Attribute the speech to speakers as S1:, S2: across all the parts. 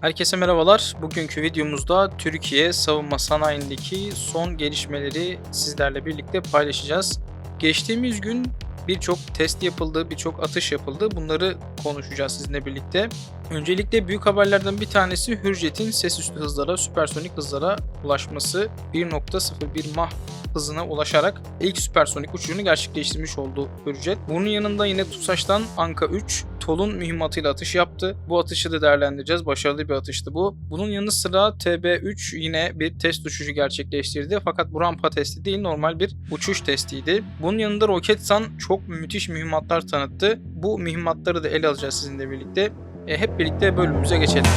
S1: Herkese merhabalar. Bugünkü videomuzda Türkiye savunma sanayindeki son gelişmeleri sizlerle birlikte paylaşacağız. Geçtiğimiz gün birçok test yapıldı, birçok atış yapıldı. Bunları konuşacağız sizinle birlikte. Öncelikle büyük haberlerden bir tanesi Hürjet'in ses üstü hızlara, süpersonik hızlara ulaşması 1.01 Mach hızına ulaşarak ilk süpersonik uçuşunu gerçekleştirmiş oldu Hürjet. Bunun yanında yine TUSAŞ'tan Anka 3 Tol'un mühimmatıyla atış yaptı. Bu atışı da değerlendireceğiz. Başarılı bir atıştı bu. Bunun yanı sıra TB3 yine bir test uçuşu gerçekleştirdi. Fakat bu rampa testi değil normal bir uçuş testiydi. Bunun yanında Roketsan çok müthiş mühimmatlar tanıttı. Bu mühimmatları da ele alacağız sizinle birlikte. E, hep birlikte bölümümüze geçelim.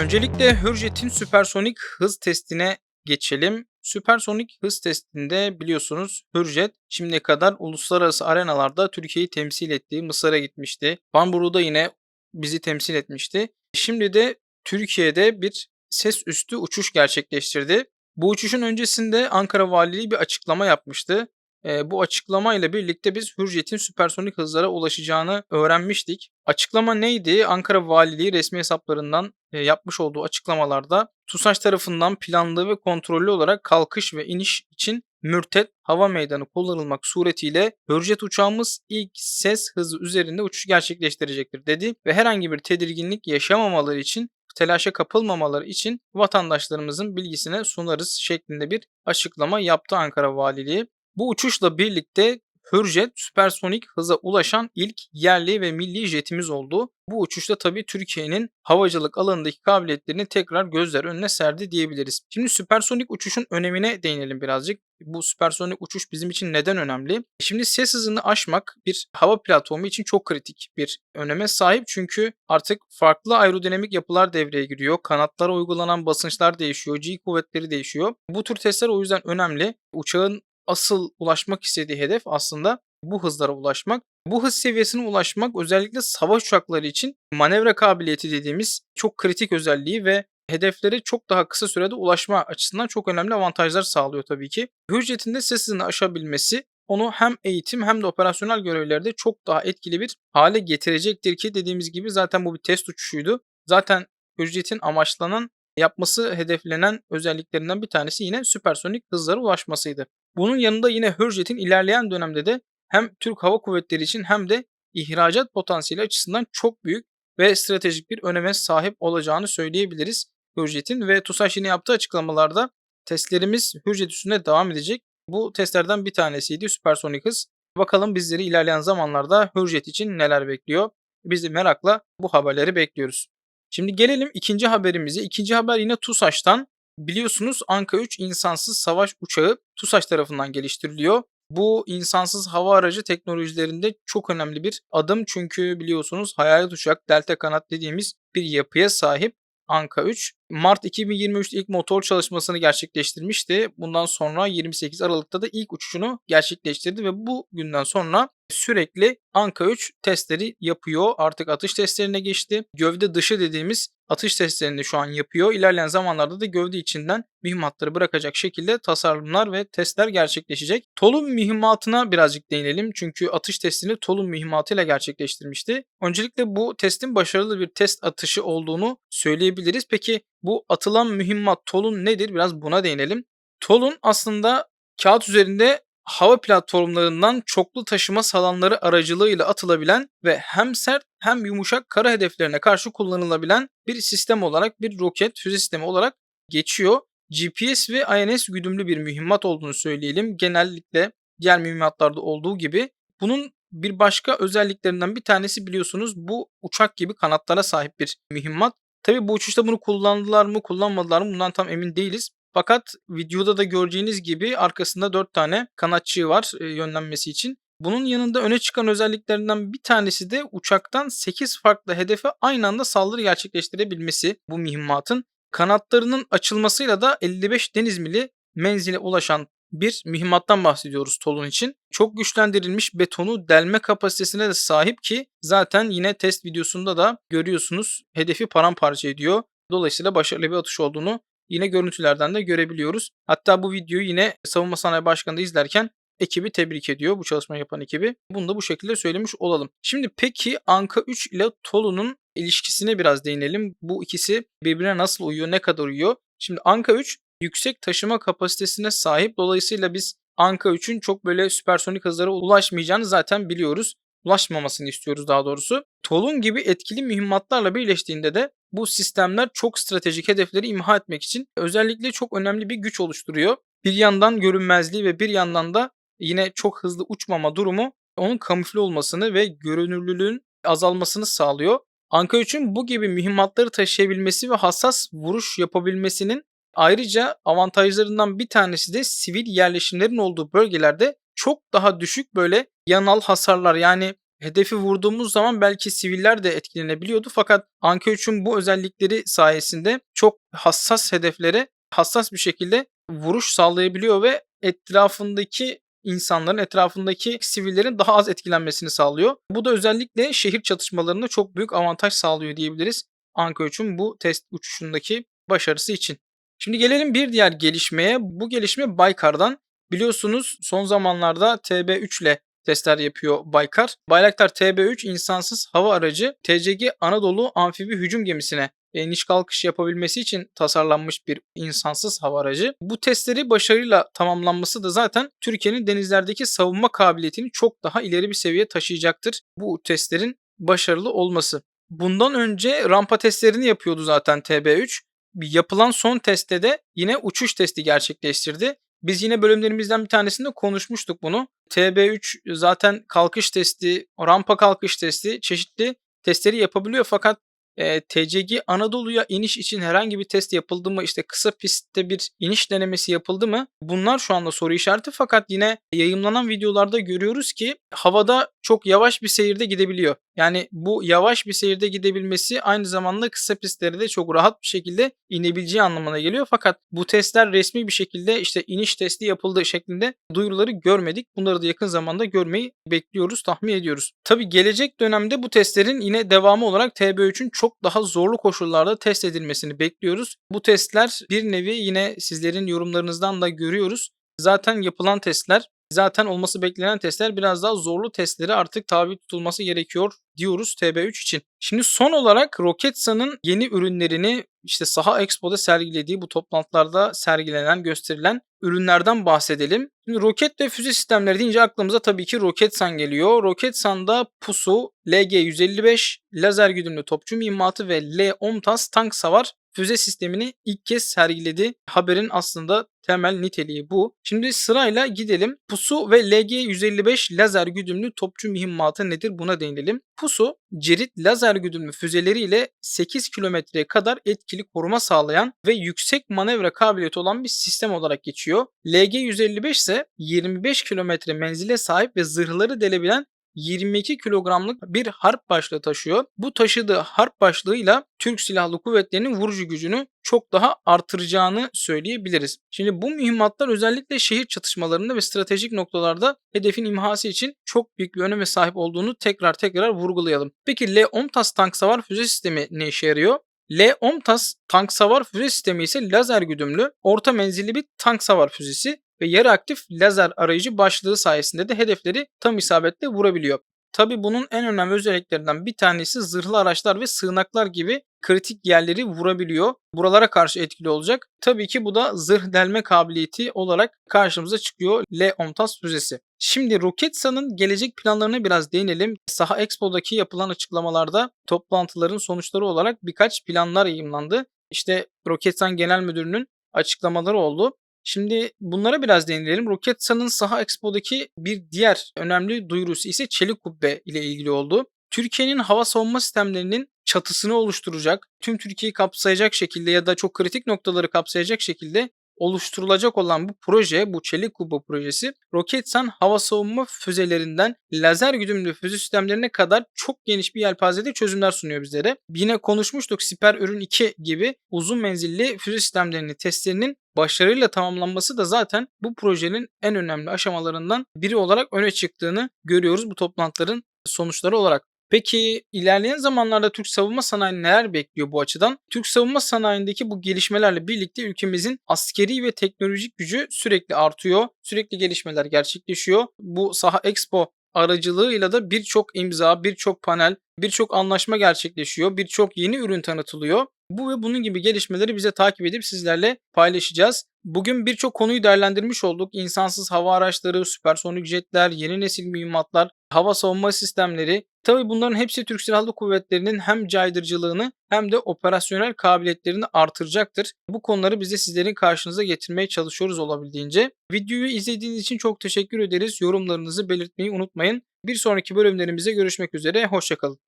S1: Öncelikle Hürjet'in süpersonik hız testine geçelim. Süpersonik hız testinde biliyorsunuz Hürjet şimdiye kadar uluslararası arenalarda Türkiye'yi temsil ettiği Mısır'a gitmişti. Bamburu'da yine bizi temsil etmişti. Şimdi de Türkiye'de bir ses üstü uçuş gerçekleştirdi. Bu uçuşun öncesinde Ankara Valiliği bir açıklama yapmıştı. E, bu açıklama ile birlikte biz Hürjet'in süpersonik hızlara ulaşacağını öğrenmiştik. Açıklama neydi? Ankara Valiliği resmi hesaplarından e, yapmış olduğu açıklamalarda TUSAŞ tarafından planlı ve kontrollü olarak kalkış ve iniş için mürtet hava meydanı kullanılmak suretiyle Hürjet uçağımız ilk ses hızı üzerinde uçuş gerçekleştirecektir dedi ve herhangi bir tedirginlik yaşamamaları için telaşa kapılmamaları için vatandaşlarımızın bilgisine sunarız şeklinde bir açıklama yaptı Ankara Valiliği. Bu uçuşla birlikte Hürjet süpersonik hıza ulaşan ilk yerli ve milli jetimiz oldu. Bu uçuşta tabii Türkiye'nin havacılık alanındaki kabiliyetlerini tekrar gözler önüne serdi diyebiliriz. Şimdi süpersonik uçuşun önemine değinelim birazcık. Bu süpersonik uçuş bizim için neden önemli? Şimdi ses hızını aşmak bir hava platformu için çok kritik bir öneme sahip. Çünkü artık farklı aerodinamik yapılar devreye giriyor. Kanatlara uygulanan basınçlar değişiyor. G kuvvetleri değişiyor. Bu tür testler o yüzden önemli. Uçağın asıl ulaşmak istediği hedef aslında bu hızlara ulaşmak. Bu hız seviyesine ulaşmak özellikle savaş uçakları için manevra kabiliyeti dediğimiz çok kritik özelliği ve hedeflere çok daha kısa sürede ulaşma açısından çok önemli avantajlar sağlıyor tabii ki. Hürjet'in de ses hızını aşabilmesi onu hem eğitim hem de operasyonel görevlerde çok daha etkili bir hale getirecektir ki dediğimiz gibi zaten bu bir test uçuşuydu. Zaten Hürjet'in amaçlanan yapması hedeflenen özelliklerinden bir tanesi yine süpersonik hızlara ulaşmasıydı. Bunun yanında yine Hürjet'in ilerleyen dönemde de hem Türk Hava Kuvvetleri için hem de ihracat potansiyeli açısından çok büyük ve stratejik bir öneme sahip olacağını söyleyebiliriz Hürjet'in ve TUSAŞ yine yaptığı açıklamalarda testlerimiz Hürjet üstünde devam edecek. Bu testlerden bir tanesiydi süpersonik hız. Bakalım bizleri ilerleyen zamanlarda Hürjet için neler bekliyor. Biz de merakla bu haberleri bekliyoruz. Şimdi gelelim ikinci haberimize. İkinci haber yine TUSAŞ'tan. Biliyorsunuz Anka 3 insansız savaş uçağı TUSAŞ tarafından geliştiriliyor. Bu insansız hava aracı teknolojilerinde çok önemli bir adım çünkü biliyorsunuz hayalet uçak delta kanat dediğimiz bir yapıya sahip Anka 3. Mart 2023'te ilk motor çalışmasını gerçekleştirmişti. Bundan sonra 28 Aralık'ta da ilk uçuşunu gerçekleştirdi ve bu günden sonra sürekli Anka 3 testleri yapıyor. Artık atış testlerine geçti. Gövde dışı dediğimiz atış testlerini şu an yapıyor. İlerleyen zamanlarda da gövde içinden mühimmatları bırakacak şekilde tasarımlar ve testler gerçekleşecek. Tolun mühimmatına birazcık değinelim. Çünkü atış testini Tolun mühimmatıyla gerçekleştirmişti. Öncelikle bu testin başarılı bir test atışı olduğunu söyleyebiliriz. Peki bu atılan mühimmat Tolun nedir? Biraz buna değinelim. Tolun aslında kağıt üzerinde hava platformlarından çoklu taşıma salanları aracılığıyla atılabilen ve hem sert hem yumuşak kara hedeflerine karşı kullanılabilen bir sistem olarak bir roket füze sistemi olarak geçiyor. GPS ve INS güdümlü bir mühimmat olduğunu söyleyelim. Genellikle diğer mühimmatlarda olduğu gibi. Bunun bir başka özelliklerinden bir tanesi biliyorsunuz bu uçak gibi kanatlara sahip bir mühimmat. Tabi bu uçuşta bunu kullandılar mı kullanmadılar mı bundan tam emin değiliz. Fakat videoda da göreceğiniz gibi arkasında 4 tane kanatçığı var e, yönlenmesi için. Bunun yanında öne çıkan özelliklerinden bir tanesi de uçaktan 8 farklı hedefe aynı anda saldırı gerçekleştirebilmesi bu mühimmatın. Kanatlarının açılmasıyla da 55 deniz mili menzile ulaşan bir mühimmattan bahsediyoruz Tolun için. Çok güçlendirilmiş betonu delme kapasitesine de sahip ki zaten yine test videosunda da görüyorsunuz hedefi paramparça ediyor. Dolayısıyla başarılı bir atış olduğunu yine görüntülerden de görebiliyoruz. Hatta bu videoyu yine Savunma Sanayi Başkanı izlerken ekibi tebrik ediyor bu çalışmayı yapan ekibi. Bunu da bu şekilde söylemiş olalım. Şimdi peki Anka 3 ile Tolu'nun ilişkisine biraz değinelim. Bu ikisi birbirine nasıl uyuyor, ne kadar uyuyor? Şimdi Anka 3 yüksek taşıma kapasitesine sahip. Dolayısıyla biz Anka 3'ün çok böyle süpersonik hızlara ulaşmayacağını zaten biliyoruz. Ulaşmamasını istiyoruz daha doğrusu. Tolun gibi etkili mühimmatlarla birleştiğinde de bu sistemler çok stratejik hedefleri imha etmek için özellikle çok önemli bir güç oluşturuyor. Bir yandan görünmezliği ve bir yandan da yine çok hızlı uçmama durumu onun kamufle olmasını ve görünürlülüğün azalmasını sağlıyor. Anka 3'ün bu gibi mühimmatları taşıyabilmesi ve hassas vuruş yapabilmesinin ayrıca avantajlarından bir tanesi de sivil yerleşimlerin olduğu bölgelerde çok daha düşük böyle yanal hasarlar yani hedefi vurduğumuz zaman belki siviller de etkilenebiliyordu fakat Anka 3'ün bu özellikleri sayesinde çok hassas hedeflere hassas bir şekilde vuruş sağlayabiliyor ve etrafındaki insanların, etrafındaki sivillerin daha az etkilenmesini sağlıyor. Bu da özellikle şehir çatışmalarında çok büyük avantaj sağlıyor diyebiliriz. Anka 3'ün bu test uçuşundaki başarısı için. Şimdi gelelim bir diğer gelişmeye. Bu gelişme Baykar'dan. Biliyorsunuz son zamanlarda TB3 ile testler yapıyor Baykar. Bayraktar TB3 insansız hava aracı TCG Anadolu amfibi hücum gemisine iniş kalkış yapabilmesi için tasarlanmış bir insansız hava aracı. Bu testleri başarıyla tamamlanması da zaten Türkiye'nin denizlerdeki savunma kabiliyetini çok daha ileri bir seviyeye taşıyacaktır. Bu testlerin başarılı olması. Bundan önce rampa testlerini yapıyordu zaten TB3. Yapılan son testte de yine uçuş testi gerçekleştirdi. Biz yine bölümlerimizden bir tanesinde konuşmuştuk bunu. TB3 zaten kalkış testi, rampa kalkış testi, çeşitli testleri yapabiliyor fakat e, TCG Anadolu'ya iniş için herhangi bir test yapıldı mı? İşte kısa pistte bir iniş denemesi yapıldı mı? Bunlar şu anda soru işareti fakat yine yayınlanan videolarda görüyoruz ki havada çok yavaş bir seyirde gidebiliyor. Yani bu yavaş bir seyirde gidebilmesi aynı zamanda kısa pistlere de çok rahat bir şekilde inebileceği anlamına geliyor. Fakat bu testler resmi bir şekilde işte iniş testi yapıldığı şeklinde duyuruları görmedik. Bunları da yakın zamanda görmeyi bekliyoruz, tahmin ediyoruz. Tabi gelecek dönemde bu testlerin yine devamı olarak TB3'ün çok daha zorlu koşullarda test edilmesini bekliyoruz. Bu testler bir nevi yine sizlerin yorumlarınızdan da görüyoruz. Zaten yapılan testler zaten olması beklenen testler biraz daha zorlu testleri artık tabi tutulması gerekiyor diyoruz TB3 için. Şimdi son olarak Roketsan'ın yeni ürünlerini işte Saha Expo'da sergilediği bu toplantılarda sergilenen, gösterilen ürünlerden bahsedelim. Şimdi roket ve füze sistemleri deyince aklımıza tabii ki Roketsan geliyor. Roketsan'da Pusu, LG-155, lazer güdümlü topçu mühimmatı ve L-OMTAS tank savar füze sistemini ilk kez sergiledi. Haberin aslında temel niteliği bu. Şimdi sırayla gidelim. Pusu ve LG-155 lazer güdümlü topçu mühimmatı nedir buna değinelim. Pusu, Cerit lazer güdümlü füzeleriyle 8 kilometreye kadar etkili koruma sağlayan ve yüksek manevra kabiliyeti olan bir sistem olarak geçiyor. LG-155 ise 25 kilometre menzile sahip ve zırhları delebilen 22 kilogramlık bir harp başlığı taşıyor. Bu taşıdığı harp başlığıyla Türk Silahlı Kuvvetleri'nin vurucu gücünü çok daha artıracağını söyleyebiliriz. Şimdi bu mühimmatlar özellikle şehir çatışmalarında ve stratejik noktalarda hedefin imhası için çok büyük bir öneme sahip olduğunu tekrar tekrar vurgulayalım. Peki L-OMTAS tank savar füze sistemi ne işe yarıyor? L-OMTAS tank savar füze sistemi ise lazer güdümlü, orta menzilli bir tank savar füzesi ve yarı aktif lazer arayıcı başlığı sayesinde de hedefleri tam isabetle vurabiliyor. Tabi bunun en önemli özelliklerinden bir tanesi zırhlı araçlar ve sığınaklar gibi kritik yerleri vurabiliyor. Buralara karşı etkili olacak. Tabii ki bu da zırh delme kabiliyeti olarak karşımıza çıkıyor L-OMTAS füzesi. Şimdi Roketsan'ın gelecek planlarına biraz değinelim. Saha Expo'daki yapılan açıklamalarda toplantıların sonuçları olarak birkaç planlar yayımlandı. İşte Roketsan Genel Müdürü'nün açıklamaları oldu. Şimdi bunlara biraz değinelim. Roketsan'ın Saha Expo'daki bir diğer önemli duyurusu ise çelik kubbe ile ilgili oldu. Türkiye'nin hava savunma sistemlerinin çatısını oluşturacak, tüm Türkiye'yi kapsayacak şekilde ya da çok kritik noktaları kapsayacak şekilde oluşturulacak olan bu proje, bu çelik kubbe projesi Roketsan hava savunma füzelerinden lazer güdümlü füze sistemlerine kadar çok geniş bir yelpazede çözümler sunuyor bizlere. Yine konuşmuştuk Siper Ürün 2 gibi uzun menzilli füze sistemlerinin testlerinin başarıyla tamamlanması da zaten bu projenin en önemli aşamalarından biri olarak öne çıktığını görüyoruz bu toplantıların sonuçları olarak. Peki ilerleyen zamanlarda Türk savunma sanayini neler bekliyor bu açıdan? Türk savunma sanayindeki bu gelişmelerle birlikte ülkemizin askeri ve teknolojik gücü sürekli artıyor. Sürekli gelişmeler gerçekleşiyor. Bu Saha Expo aracılığıyla da birçok imza, birçok panel, birçok anlaşma gerçekleşiyor. Birçok yeni ürün tanıtılıyor. Bu ve bunun gibi gelişmeleri bize takip edip sizlerle paylaşacağız. Bugün birçok konuyu değerlendirmiş olduk. İnsansız hava araçları, süpersonik jetler, yeni nesil mühimmatlar, hava savunma sistemleri. Tabii bunların hepsi Türk Silahlı Kuvvetleri'nin hem caydırıcılığını hem de operasyonel kabiliyetlerini artıracaktır. Bu konuları biz de sizlerin karşınıza getirmeye çalışıyoruz olabildiğince. Videoyu izlediğiniz için çok teşekkür ederiz. Yorumlarınızı belirtmeyi unutmayın. Bir sonraki bölümlerimize görüşmek üzere. Hoşçakalın.